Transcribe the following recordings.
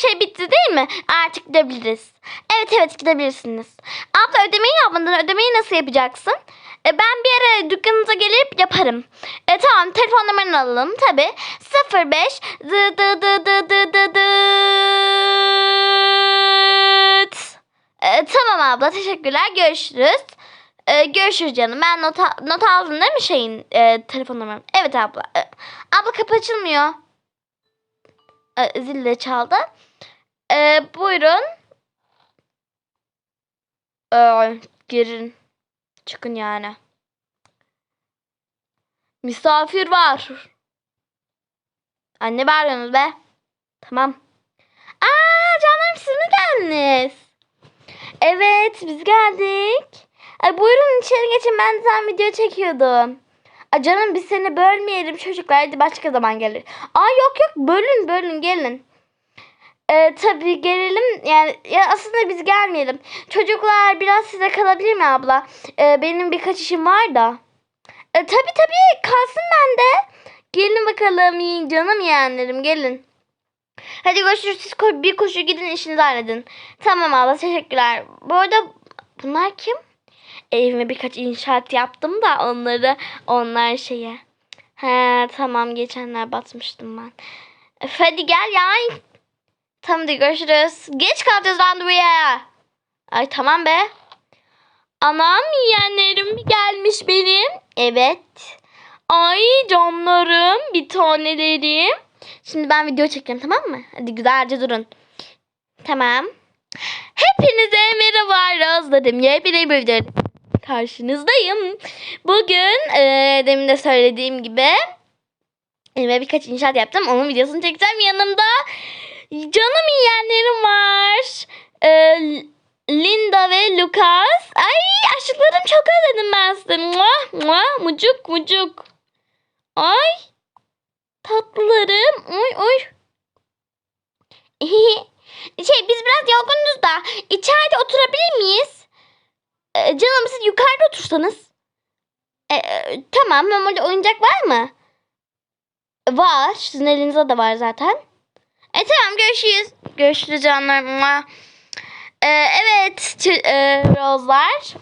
şey bitti değil mi? Artık gidebiliriz. Evet evet gidebilirsiniz. Abla ödemeyi yapmadın. Ödemeyi nasıl yapacaksın? E, ben bir ara dükkanınıza gelip yaparım. E, tamam telefon numaranı alalım tabi. 05 dı dı dı dı dı dı dıt. E, tamam abla teşekkürler görüşürüz. E, görüşürüz canım. Ben not, not aldın değil mi şeyin e, telefon numaranı? Evet abla. E, abla kapı açılmıyor. E, zil de çaldı. E, buyurun. E, girin. Çıkın yani. Misafir var. Anne bağırıyorsunuz be. Tamam. Aa canlarım siz mi geldiniz? Evet biz geldik. Ay buyurun içeri geçin ben tam video çekiyordum. Ay canım biz seni bölmeyelim çocuklar hadi başka zaman gelir. Aa yok yok bölün bölün gelin. Ee, tabii gelelim yani ya aslında biz gelmeyelim. Çocuklar biraz size kalabilir mi abla? Ee, benim birkaç işim var da. Ee, tabii tabii kalsın bende. Gelin bakalım canım yeğenlerim gelin. Hadi görüşürüz siz ko- bir koşu gidin işinizi halledin. Tamam abla teşekkürler. Bu arada bunlar kim? Evime birkaç inşaat yaptım da onları onlar şeye. He tamam geçenler batmıştım ben. Öf, hadi gel ya. Tamam hadi görüşürüz. Geç kalacağız randevuya. Ay tamam be. Anam yeğenlerim gelmiş benim. Evet. Ay canlarım bir tanelerim. Şimdi ben video çekeceğim tamam mı? Hadi güzelce durun. Tamam. Hepinize merhaba Rozlarım. Yepyeni bir video karşınızdayım. Bugün e, demin de söylediğim gibi evime birkaç inşaat yaptım. Onun videosunu çekeceğim. Yanımda canım yiyenlerim var. E, Linda ve Lucas. Ay aşıklarım çok özledim ben sizi. Muah, muah, mucuk mucuk. Ay tatlılarım. Oy oy. şey biz biraz yorgunuz da içeride oturabilir miyiz? Canım siz yukarıda otursanız. Ee, e, tamam memoli oyuncak var mı? Var. Sizin elinizde de var zaten. E tamam görüşürüz. Görüşürüz canlar. Mua. Ee, evet e, Rozlar.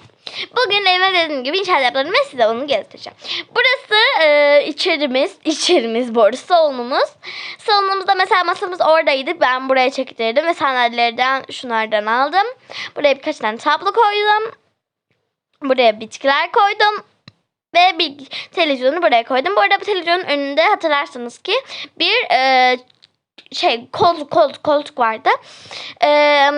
Bugün evime dediğim gibi inşaat yapıyorum ve size onu göstereceğim. Burası e, içerimiz. içerimiz bu arada salonumuz. Salonumuzda mesela masamız oradaydı. Ben buraya çektirdim ve sandalyelerden şunlardan aldım. Buraya birkaç tane tablo koydum. Buraya bitkiler koydum. Ve bir televizyonu buraya koydum. Bu arada bu televizyonun önünde hatırlarsanız ki bir e, şey koltuk koltuk koltuk vardı. Ee,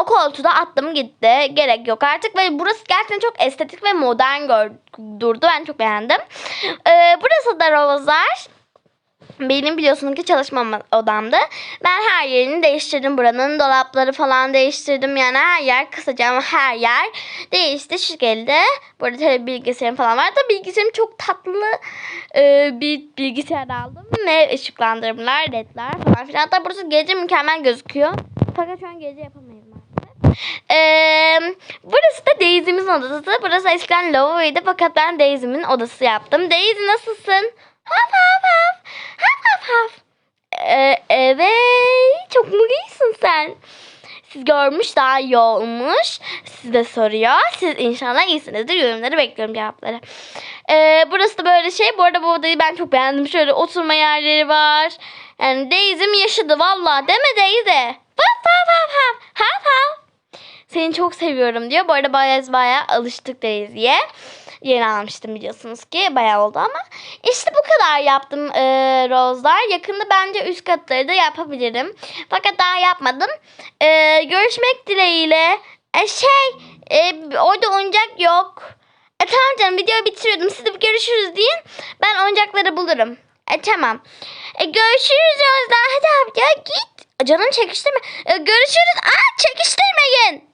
o koltuğu da attım gitti. Gerek yok artık ve burası gerçekten çok estetik ve modern gör, durdu. Ben çok beğendim. Ee, burası da rozlar. Benim biliyorsunuz ki çalışma odamdı. Ben her yerini değiştirdim buranın. Dolapları falan değiştirdim. Yani her yer kısaca ama her yer değişti. Şu şekilde. Burada tabii bilgisayarım falan var da bilgisayarım çok tatlı e, bir bilgisayar aldım. Ve ışıklandırmalar, ledler falan filan. Hatta burası gece mükemmel gözüküyor. Fakat şu an gece yapamayız. Ee, burası da Daisy'mizin odası. Burası eskiden lavaboydu fakat ben Daisy'min odası yaptım. Daisy nasılsın? Haf haf haf. Haf haf haf. Ee, evet. Çok mu iyisin sen? Siz görmüş daha iyi olmuş. Siz de soruyor. Siz inşallah iyisinizdir. Yorumları bekliyorum cevapları. Ee, burası da böyle şey. Bu arada bu odayı ben çok beğendim. Şöyle oturma yerleri var. Yani Daisy'm yaşadı valla. Değil mi Daisy? Haf haf haf haf. Haf haf. Seni çok seviyorum diyor. Bu arada bayağı bayağı alıştık Daisy'ye. Yeni almıştım biliyorsunuz ki. Bayağı oldu ama. İşte bu kadar yaptım e, Rose'lar. Yakında bence üst katları da yapabilirim. Fakat daha yapmadım. E, görüşmek dileğiyle. E, şey e, orada oyuncak yok. E, tamam canım videoyu bitiriyordum. Siz de görüşürüz deyin. Ben oyuncakları bulurum. E, tamam. E, görüşürüz Rose'lar. Hadi abi ya git. Canım çekiştirme. E, görüşürüz. Aa çekiştirmeyin.